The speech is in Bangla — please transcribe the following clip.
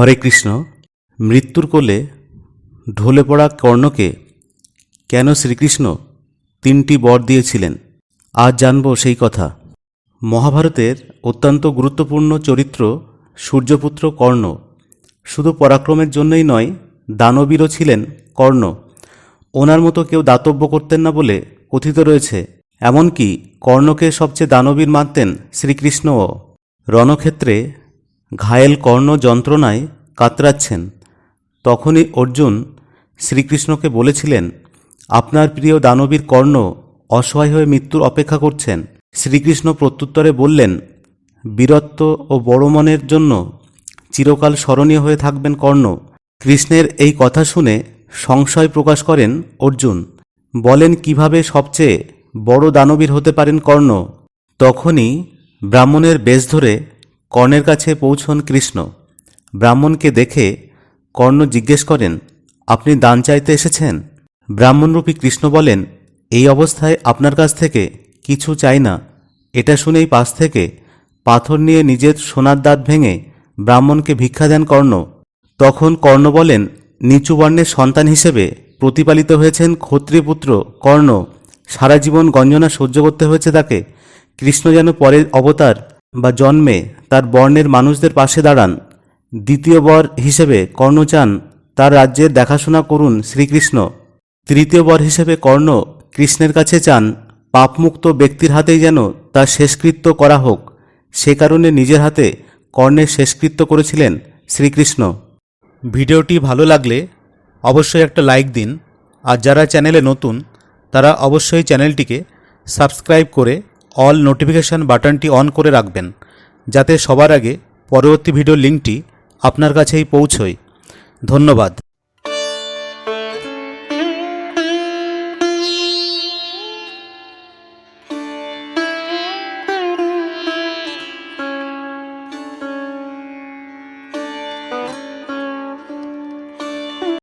হরে কৃষ্ণ, মৃত্যুর কোলে ঢলে পড়া কর্ণকে কেন শ্রীকৃষ্ণ তিনটি বর দিয়েছিলেন? আজ জানব সেই কথা। মহাভারতের অত্যন্ত গুরুত্বপূর্ণ চরিত্র সূর্যপুত্র কর্ণ। শুধু পরাক্রমের জন্যই নয়, দানবীরও ছিলেন কর্ণ। ওনার মতো কেউ দাতব্য করতেন না বলে কথিত রয়েছে। এমনকি কর্ণকে সবচেয়ে দানবীর মানতেন শ্রীকৃষ্ণও। রণক্ষেত্রে ঘায়েল কর্ণ যন্ত্রণায় কাতরাচ্ছেন। তখনই অর্জুন শ্রীকৃষ্ণকে বলেছিলেন, আপনার প্রিয় দানবীর কর্ণ অসহায় হয়ে মৃত্যুর অপেক্ষা করছেন। শ্রীকৃষ্ণ প্রত্যুত্তরে বললেন, বীরত্ব ও বড় মনের জন্য চিরকাল স্মরণীয় হয়ে থাকবেন কর্ণ। কৃষ্ণের এই কথা শুনে সংশয় প্রকাশ করেন অর্জুন। বলেন, কীভাবে সবচেয়ে বড় দানবীর হতে পারেন কর্ণ? তখনই ব্রাহ্মণের বেশ ধরে কর্ণের কাছে পৌঁছন কৃষ্ণ। ব্রাহ্মণকে দেখে কর্ণ জিজ্ঞেস করেন, আপনি দান চাইতে এসেছেন? ব্রাহ্মণরূপী কৃষ্ণ বলেন, এই অবস্থায় আপনার কাছ থেকে কিছু চাই না। এটা শুনেই পাশ থেকে পাথর নিয়ে নিজের সোনার দাঁত ভেঙে ব্রাহ্মণকে ভিক্ষা দেন কর্ণ। তখন কর্ণ বলেন, নিচু বর্ণের সন্তান হিসেবে প্রতিপালিত হয়েছেন ক্ষত্রিয়পুত্র কর্ণ। সারা জীবন গঞ্জনা সহ্য করতে হয়েছে তাকে। কৃষ্ণ যেন পরের অবতার বা জন্মে তার বর্ণের মানুষদের পাশে দাঁড়ান। দ্বিতীয় বর হিসেবে কর্ণ চান, তার রাজ্যের দেখাশোনা করুন শ্রীকৃষ্ণ। তৃতীয় বর হিসেবে কর্ণ কৃষ্ণের কাছে চান, পাপমুক্ত ব্যক্তির হাতেই যেন তার শেষকৃত্য করা হোক। সে কারণে নিজের হাতে কর্ণের শেষকৃত্য করেছিলেন শ্রীকৃষ্ণ। ভিডিওটি ভালো লাগলে অবশ্যই একটা লাইক দিন, আর যারা চ্যানেলে নতুন, তারা অবশ্যই চ্যানেলটিকে সাবস্ক্রাইব করে অল নোটিফিকেশান বাটনটি অন করে রাখবেন। যাতে সবার আগে পরবর্তী ভিডিও লিঙ্কটি আপনার কাছেই পৌঁছয়। ধন্যবাদ।